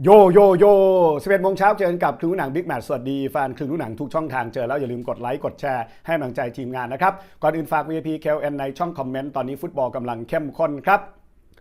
โยโยโย11โมงเช้าเจอกันกับครึ่งหนังบิ๊กแมทสวัสดีแฟนครึ่งหนังทุกช่องทางเจอแล้วอย่าลืมกดไลค์กดแชร์ให้กำลังใจทีมงานนะครับ ก่อนอื่นฝาก VIP KLN ในช่องคอมเมนต์ ตอนนี้ฟุตบอลกำลังเข้มข้นครับ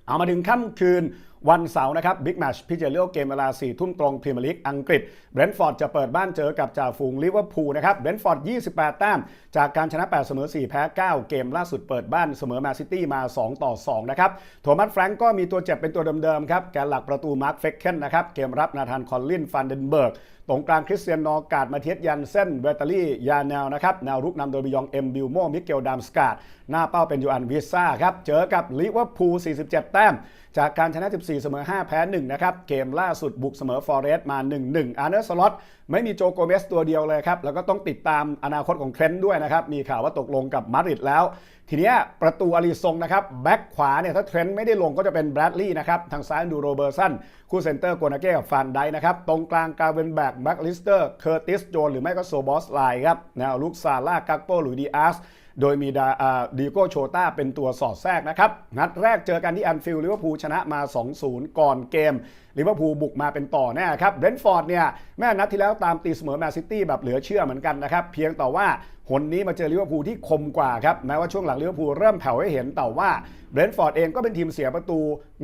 เอามาถึงค่ำคืน วันเสาร์นะครับบิ๊กแมชพิจารณาเกมเวลา4ทุ่มตรงพรีเมียร์ลีกอังกฤษเบรนท์ฟอร์ดจะเปิดบ้านเจอกับจ่าฝูงลิเวอร์พูลนะครับเบรนท์ฟอร์ด 28 แต้ม จากการชนะ 8 เสมอ 4 แพ้ 9 เกมล่าสุดเปิดบ้านเสมอแมนซิตี้มา 2 ต่อ 2 นะครับ โทมัสแฟรงก์ก็มีตัวเจ็บเป็นตัวเดิมๆครับ แกนหลักประตูมาร์คเฟกเคนนะครับ เกมรับนาธานคอลลินฟันเดนเบิร์กตรงกลางคริสเตียนนอการ์ดมาเทียสยันเส้นเวตาลี่ยาแนวนะครับแนวรุกนำโดยบิยองเอ็มบิลโมมิเกลดามสกาดหน้าเป้าเป็นยูอันวิซ่าครับเจอกับลิเวอร์พูล 47 แต้ม จากการชนะ 14 4 เสมอ 5 แพ้ 1 นะครับ เกมล่าสุดบุกเสมอฟอร์เรสต์มา 1-1 อาร์เนอร์สล็อตไม่มีโจโกเมสตัวเดียวเลยครับ แล้วก็ต้องติดตามอนาคตของเทรนต์ด้วยนะครับ มีข่าวว่าตกลงกับมาดริดแล้ว ทีนี้ประตูอาริซงนะครับแบ็กขวาเนี่ยถ้าเทรนต์ไม่ได้ลงก็จะเป็นแบรดลีย์นะครับ ทางซ้ายดูโรเบอร์สันคู่เซนเตอร์โกนาเก้กับฟานไดนะครับ ตรงกลางกาเวนแบกแบ็กลิสเตอร์เคอร์ติสโจนหรือไม่ก็โซบอสไลครับแนวลุกซาร่ากักโปหรือดีอาร์สโดยมีดาดิโก้โชต้าเป็นตัวสอดแทรกนะครับ นัดแรกเจอกันที่แอนฟิลด์ลิเวอร์พูลชนะมา 2-0 ก่อนเกมลิเวอร์พูลบุกมาเป็นต่อแน่ครับเบรนฟอร์ดเนี่ยแม่นัดที่แล้วตามตีเสมอแมนซิตี้แบบเหลือเชื่อเหมือนกันนะครับ เพียงแต่ว่าหนนี้มาเจอลิเวอร์พูลที่คมกว่าครับแม้ว่าช่วงหลังลิเวอร์พูลเริ่มแผ่วให้เห็นแต่ว่าเบรนท์ฟอร์ดเองก็เป็นทีมเสียประตู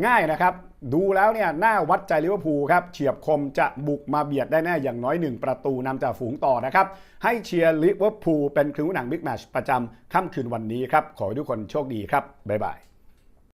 ง่ายนะครับ ดูแล้วเนี่ยน่าวัดใจลิเวอร์พูลครับเฉียบคมจะบุกมาเบียดได้แน่อย่างน้อย 1 ประตูนำจากฝูงต่อนะครับ ให้เชียร์ลิเวอร์พูลเป็นครึ่งหนังบิ๊กแมชประจำค่ำคืนวันนี้ครับ ขอให้ทุกคนโชคดีครับบ๊ายบาย